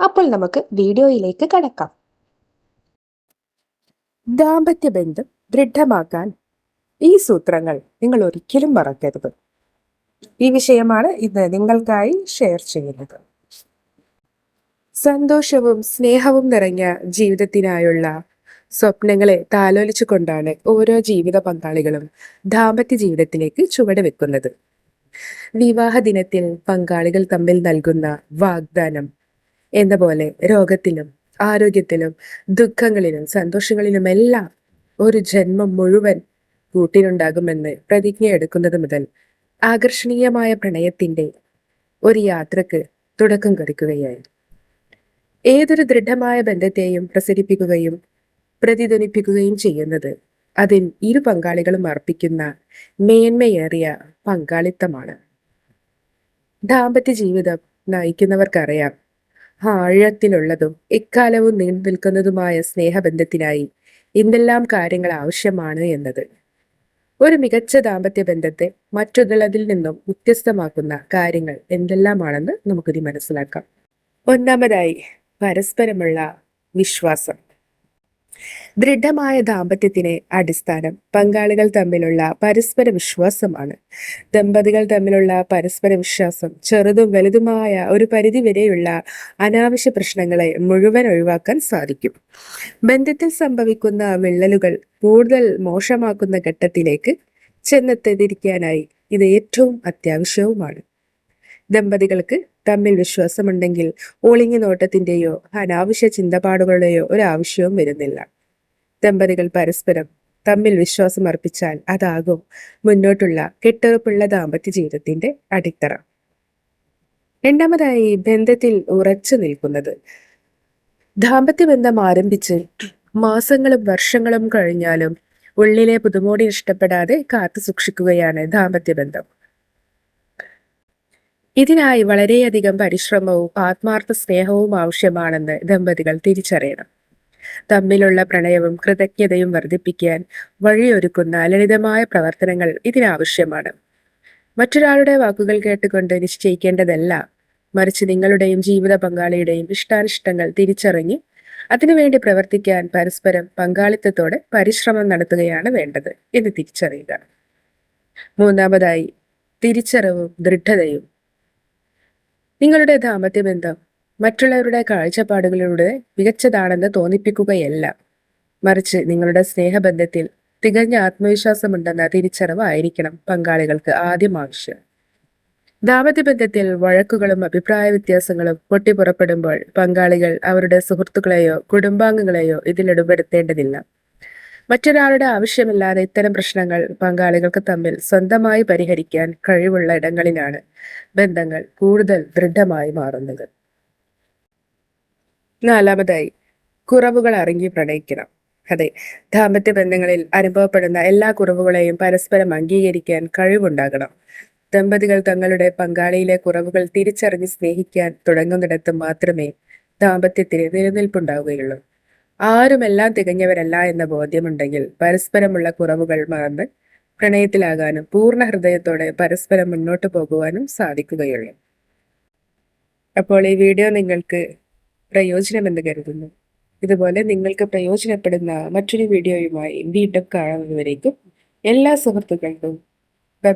അപ്പോൾ നമുക്ക് വീഡിയോയിലേക്ക് കടക്കാം. ദാമ്പത്യ ബന്ധം ദൃഢമാക്കാൻ ഈ സൂത്രങ്ങൾ നിങ്ങൾ ഒരിക്കലും മറക്കരുത്. ഈ വിഷയമാണ് ഇന്ന് നിങ്ങൾക്കായി ഷെയർ ചെയ്യുന്നത്. സന്തോഷവും സ്നേഹവും നിറഞ്ഞ ജീവിതത്തിനായുള്ള സ്വപ്നങ്ങളെ താലോലിച്ചുകൊണ്ടാണ് ഓരോ ജീവിത പങ്കാളികളും ദാമ്പത്യ ജീവിതത്തിലേക്ക് ചുവട് വെക്കുന്നത്. വിവാഹ ദിനത്തിൽ പങ്കാളികൾ തമ്മിൽ നൽകുന്ന വാഗ്ദാനം എന്ന പോലെ രോഗത്തിലും ആരോഗ്യത്തിലും ദുഃഖങ്ങളിലും സന്തോഷങ്ങളിലും എല്ലാം ഒരു ജന്മം മുഴുവൻ കൂട്ടിനുണ്ടാകുമെന്ന് പ്രതിജ്ഞ എടുക്കുന്നത് മുതൽ ആകർഷണീയമായ പ്രണയത്തിന്റെ ഒരു യാത്രയ്ക്ക് തുടക്കം കുറിക്കുകയായി. ഏതൊരു ദൃഢമായ ബന്ധത്തെയും പ്രസരിപ്പിക്കുകയും പ്രതിധ്വനിപ്പിക്കുകയും ചെയ്യുന്നത് അതിൽ ഇരു പങ്കാളികളും അർപ്പിക്കുന്ന മേന്മയേറിയ പങ്കാളിത്തമാണ്. ദാമ്പത്യ ജീവിതം നയിക്കുന്നവർക്കറിയാം ആഴത്തിലുള്ളതും എക്കാലവും നീണ്ടു നിൽക്കുന്നതുമായ സ്നേഹബന്ധത്തിനായി എന്തെല്ലാം കാര്യങ്ങൾ ആവശ്യമാണ് എന്നത്. ഒരു മികച്ച ദാമ്പത്യ ബന്ധത്തെ മറ്റുള്ളതിൽ നിന്നും വ്യത്യസ്തമാക്കുന്ന കാര്യങ്ങൾ എന്തെല്ലാമാണെന്ന് നമുക്കിനി മനസ്സിലാക്കാം. ഒന്നാമതായി പരസ്പരമുള്ള വിശ്വാസം. ദൃഢമായ ദാമ്പത്യത്തിന് അടിസ്ഥാനം പങ്കാളികൾ തമ്മിലുള്ള പരസ്പര വിശ്വാസമാണ്. ദമ്പതികൾ തമ്മിലുള്ള പരസ്പര വിശ്വാസം ചെറുതും വലുതുമായ ഒരു പരിധിവരെയുള്ള അനാവശ്യ പ്രശ്നങ്ങളെ മുഴുവൻ ഒഴിവാക്കാൻ സാധിക്കും. ബന്ധത്തിൽ സംഭവിക്കുന്ന വിള്ളലുകൾ കൂടുതൽ മോശമാക്കുന്ന ഘട്ടത്തിലേക്ക് ചെന്നെത്തിരിക്കാനായി ഇത് ഏറ്റവും അത്യാവശ്യവുമാണ്. ദമ്പതികൾക്ക് തമ്മിൽ വിശ്വാസമുണ്ടെങ്കിൽ ഒളിഞ്ഞു നോട്ടത്തിന്റെയോ അനാവശ്യ ചിന്തപാടുകളുടെയോ ഒരു ആവശ്യവും വരുന്നില്ല. ദമ്പതികൾ പരസ്പരം തമ്മിൽ വിശ്വാസം അർപ്പിച്ചാൽ അതാകും മുന്നോട്ടുള്ള കെട്ടുറപ്പുള്ള ദാമ്പത്യ ജീവിതത്തിന്റെ അടിത്തറ. രണ്ടാമതായി ബന്ധത്തിൽ ഉറച്ചു നിൽക്കുന്നത്. ദാമ്പത്യ ബന്ധം ആരംഭിച്ച് മാസങ്ങളും വർഷങ്ങളും കഴിഞ്ഞാലും ഉള്ളിലെ പുതുമോടി ഇഷ്ടപ്പെടാതെ കാത്തു സൂക്ഷിക്കുകയാണ് ദാമ്പത്യ ബന്ധം. ഇതിനായി വളരെയധികം പരിശ്രമവും ആത്മാർത്ഥ സ്നേഹവും ആവശ്യമാണെന്ന് ദമ്പതികൾ തിരിച്ചറിയണം. തമ്മിലുള്ള പ്രണയവും കൃതജ്ഞതയും വർദ്ധിപ്പിക്കാൻ വഴിയൊരുക്കുന്ന ലളിതമായ പ്രവർത്തനങ്ങൾ ഇതിനാവശ്യമാണ്. മറ്റൊരാളുടെ വാക്കുകൾ കേട്ടുകൊണ്ട് നിശ്ചയിക്കേണ്ടതല്ല. മറിച്ച് നിങ്ങളുടെയും ജീവിത പങ്കാളിയുടെയും ഇഷ്ടാനിഷ്ടങ്ങൾ തിരിച്ചറിഞ്ഞ് അതിനുവേണ്ടി പ്രവർത്തിക്കാൻ പരസ്പരം പങ്കാളിത്തത്തോടെ പരിശ്രമം നടത്തുകയാണ് വേണ്ടത്. എന്ന് തിരിച്ചറിയുക. മൂന്നാമതായി തിരിച്ചറിവും ദൃഢതയും. നിങ്ങളുടെ ദാമ്പത്യ ബന്ധം മറ്റുള്ളവരുടെ കാഴ്ചപ്പാടുകളിലൂടെ മികച്ചതാണെന്ന് തോന്നിപ്പിക്കുകയല്ല. മറിച്ച് നിങ്ങളുടെ സ്നേഹബന്ധത്തിൽ തികഞ്ഞ ആത്മവിശ്വാസമുണ്ടെന്ന തിരിച്ചറിവായിരിക്കണം പങ്കാളികൾക്ക് ആദ്യം ആവശ്യം. ദാമ്പത്യ ബന്ധത്തിൽ വഴക്കുകളും അഭിപ്രായ വ്യത്യാസങ്ങളും പൊട്ടിപ്പുറപ്പെടുമ്പോൾ പങ്കാളികൾ അവരുടെ സുഹൃത്തുക്കളെയോ കുടുംബാംഗങ്ങളെയോ ഇതിലിടപെടുത്തേണ്ടതില്ല മറ്റൊരാളുടെ ആവശ്യമില്ലാതെ ഇത്തരം പ്രശ്നങ്ങൾ പങ്കാളികൾക്ക് തമ്മിൽ സ്വന്തമായി പരിഹരിക്കാൻ കഴിവുള്ള ഇടങ്ങളിലാണ് ബന്ധങ്ങൾ കൂടുതൽ ദൃഢമായി മാറുന്നത്. നാലാമതായി കുറവുകൾ അറിഞ്ഞു പ്രണയിക്കണം. അതെ ദാമ്പത്യ ബന്ധങ്ങളിൽ അനുഭവപ്പെടുന്ന എല്ലാ കുറവുകളെയും പരസ്പരം അംഗീകരിക്കാൻ കഴിവുണ്ടാകണം. ദമ്പതികൾ തങ്ങളുടെ പങ്കാളിയിലെ കുറവുകൾ തിരിച്ചറിഞ്ഞ് സ്നേഹിക്കാൻ തുടങ്ങുന്നിടത്ത് മാത്രമേ ദാമ്പത്യത്തിന് നിലനിൽപ്പുണ്ടാവുകയുള്ളൂ. ആരുമെല്ലാം തികഞ്ഞവരല്ല എന്ന ബോധ്യമുണ്ടെങ്കിൽ പരസ്പരമുള്ള കുറവുകൾ മറന്ന് പ്രണയത്തിലാകാനും പൂർണ ഹൃദയത്തോടെ പരസ്പരം മുന്നോട്ട് പോകുവാനും സാധിക്കുകയുള്ളൂ. അപ്പോൾ ഈ വീഡിയോ നിങ്ങൾക്ക് പ്രയോജനമെന്ന് കരുതുന്നു. ഇതുപോലെ നിങ്ങൾക്ക് പ്രയോജനപ്പെടുന്ന മറ്റൊരു വീഡിയോയുമായി വീണ്ടും കാണുന്നതുവരേക്കും എല്ലാ സുഹൃത്തുക്കൾക്കും. ബൈ